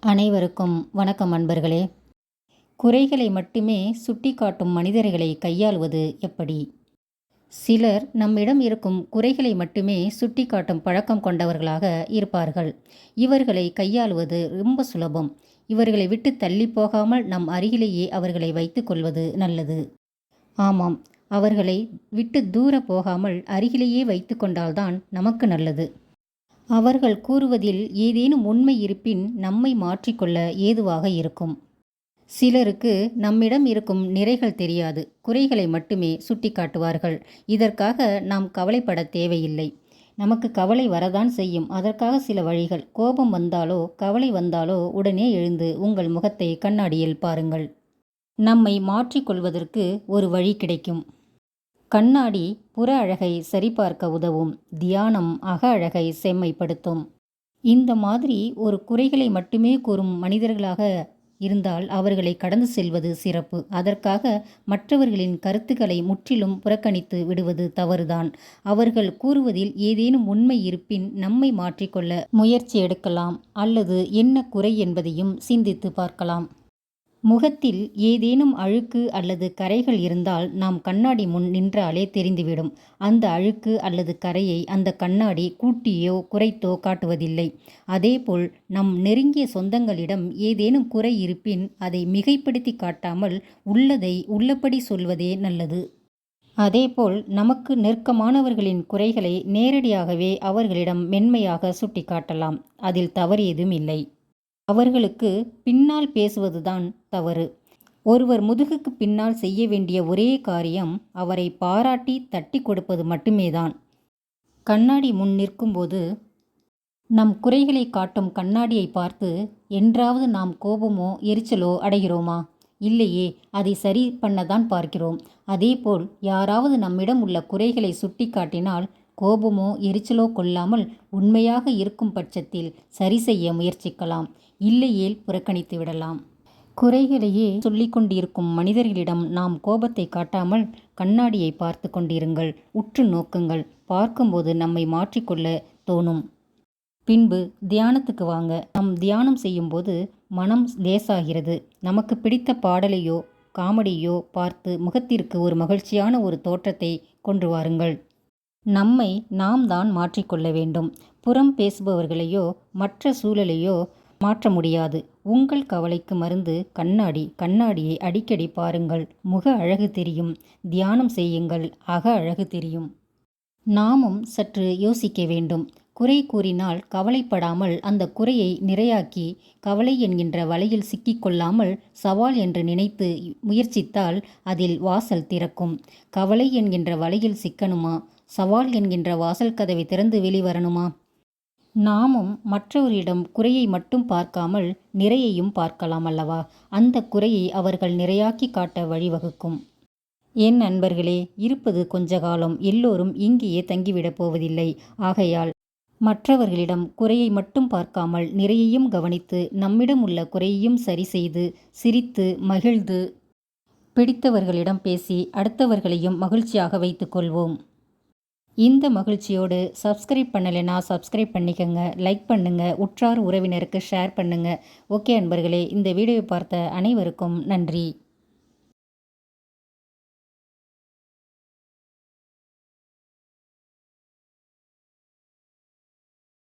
அனைவருக்கும் வணக்கம் அன்பர்களே. குறைகளை மட்டுமே சுட்டிக்காட்டும் மனிதர்களை கையாள்வது எப்படி? சிலர் நம்மிடம் இருக்கும் குறைகளை மட்டுமே சுட்டிக்காட்டும் பழக்கம் கொண்டவர்களாக இருப்பார்கள். இவர்களை கையாளுவது ரொம்ப சுலபம். இவர்களை விட்டு தள்ளி போகாமல் நம் அருகிலேயே அவர்களை வைத்துக்கொள்வது நல்லது. ஆமாம் அவர்களை விட்டு தூர போகாமல் அருகிலேயே வைத்து கொண்டால்தான் நமக்கு நல்லது. அவர்கள் கூறுவதில் ஏதேனும் உண்மை இருப்பின் நம்மை மாற்றிக்கொள்ள ஏதுவாக இருக்கும். சிலருக்கு நம்மிடம் இருக்கும் நிறைகள் தெரியாது. குறைகளை மட்டுமே சுட்டிக்காட்டுவார்கள். இதற்காக நாம் கவலைப்பட தேவையில்லை. நமக்கு கவலை வரதான் செய்யும். அதற்காக சில வழிகள். கோபம் வந்தாலோ கவலை வந்தாலோ உடனே எழுந்து உங்கள் முகத்தை கண்ணாடியில் பாருங்கள். நம்மை மாற்றிக்கொள்வதற்கு ஒரு வழி கிடைக்கும். கண்ணாடி புற அழகை சரிபார்க்க உதவும். தியானம் அக அழகை செம்மைப்படுத்தும். இந்த மாதிரி ஒரு குறைகளை மட்டுமே கூறும் மனிதர்களாக இருந்தால் அவர்களை கடந்து செல்வது சிறப்பு. அதற்காக மற்றவர்களின் கருத்துக்களை முற்றிலும் புறக்கணித்து விடுவது தவறுதான். அவர்கள் கூறுவதில் ஏதேனும் உண்மை இருப்பின் நம்மை மாற்றிக்கொள்ள முயற்சி எடுக்கலாம் அல்லது என்ன குறை என்பதையும் சிந்தித்து பார்க்கலாம். முகத்தில் ஏதேனும் அழுக்கு அல்லது கரைகள் இருந்தால் நாம் கண்ணாடி முன் நின்றாலே தெரிந்துவிடும். அந்த அழுக்கு அல்லது கரையை அந்த கண்ணாடி கூட்டியோ குறைத்தோ காட்டுவதில்லை. அதேபோல் நம் நெருங்கிய சொந்தங்களிடம் ஏதேனும் குறை இருப்பின் அதை மிகைப்படுத்தி காட்டாமல் உள்ளதை உள்ளபடி சொல்வதே நல்லது. அதேபோல் நமக்கு நெருக்கமானவர்களின் குறைகளை நேரடியாகவே அவர்களிடம் மென்மையாக சுட்டிக்காட்டலாம். அதில் தவறு ஏதும் இல்லை. அவர்களுக்கு பின்னால் பேசுவதுதான் தவறு. ஒருவர் முதுகுக்கு பின்னால் செய்ய வேண்டிய ஒரே காரியம் அவரை பாராட்டி தட்டி கொடுப்பது மட்டுமேதான். கண்ணாடி முன் நிற்கும்போது நம் குறைகளை காட்டும் கண்ணாடியை பார்த்து என்றாவது நாம் கோபமோ எரிச்சலோ அடைகிறோமா? இல்லையே அதை சரி பண்ணதான் பார்க்கிறோம். அதேபோல் யாராவது நம்மிடம் உள்ள குறைகளை சுட்டி காட்டினால் கோபமோ எரிச்சலோ கொள்ளாமல் உண்மையாக இருக்கும் பட்சத்தில் சரி செய்ய முயற்சிக்கலாம். இல்லையேல் புறக்கணித்து விடலாம். குறைகளையே சொல்லிக் கொண்டிருக்கும் மனிதர்களிடம் நாம் கோபத்தை காட்டாமல் கண்ணாடியை பார்த்து கொண்டிருங்கள். உற்று நோக்குங்கள். பார்க்கும்போது நம்மை மாற்றிக்கொள்ள தோணும். பின்பு தியானத்துக்கு வாங்க. நம் தியானம் செய்யும்போது மனம் லேசாகிறது. நமக்கு பிடித்த பாடலையோ காமெடியோ பார்த்து முகத்திற்கு ஒரு மகிழ்ச்சியான ஒரு தோற்றத்தை கொண்டு வாருங்கள். நம்மை நாம் தான் மாற்றிக்கொள்ள வேண்டும். புறம் பேசுபவர்களையோ மற்ற சூழலையோ மாற்ற முடியாது. உங்கள் கவலைக்கு மருந்து கண்ணாடி கண்ணாடியை அடிக்கடி பாருங்கள். முக அழகு தெரியும். தியானம் செய்யுங்கள். அக அழகு தெரியும். நாமும் சற்று யோசிக்க வேண்டும். குறை கூறினால் கவலைப்படாமல் அந்த குறையை நிறையாக்கி கவலை என்கின்ற வலையில் சிக்கிக்கொள்ளாமல் சவால் என்று நினைத்து முயற்சித்தால் அதில் வாசல் திறக்கும். கவலை என்கின்ற வலையில் சிக்கணுமா? சவால் என்கின்ற வாசல் கதவை திறந்து வெளிவரணுமா? நாமும் மற்றவரிடம் குறையை மட்டும் பார்க்காமல் நிறையையும் பார்க்கலாம் அல்லவா? அந்த குறையை அவர்கள் நிறையாக்கி காட்ட வழிவகுக்கும். என் நண்பர்களே இருப்பது கொஞ்ச காலம் எல்லோரும் இங்கேயே தங்கிவிடப் போவதில்லை. ஆகையால் மற்றவர்களிடம் குறையை மட்டும் பார்க்காமல் நிறையையும் கவனித்து நம்மிடம் உள்ள குறையையும் சரி செய்து சிரித்து மகிழ்ந்து பிடித்தவர்களிடம் பேசி அடுத்தவர்களையும் மகிழ்ச்சியாக வைத்துக்கொள்வோம் இந்த மகிழ்ச்சியோடு சப்ஸ்கிரைப் பண்ணலைன்னா சப்ஸ்கிரைப் பண்ணிக்கோங்க லைக் பண்ணுங்கள் உற்றார் உறவினருக்கு ஷேர் பண்ணுங்கள் ஓகே அன்பர்களே இந்த வீடியோ பார்த்த அனைவருக்கும் நன்றி.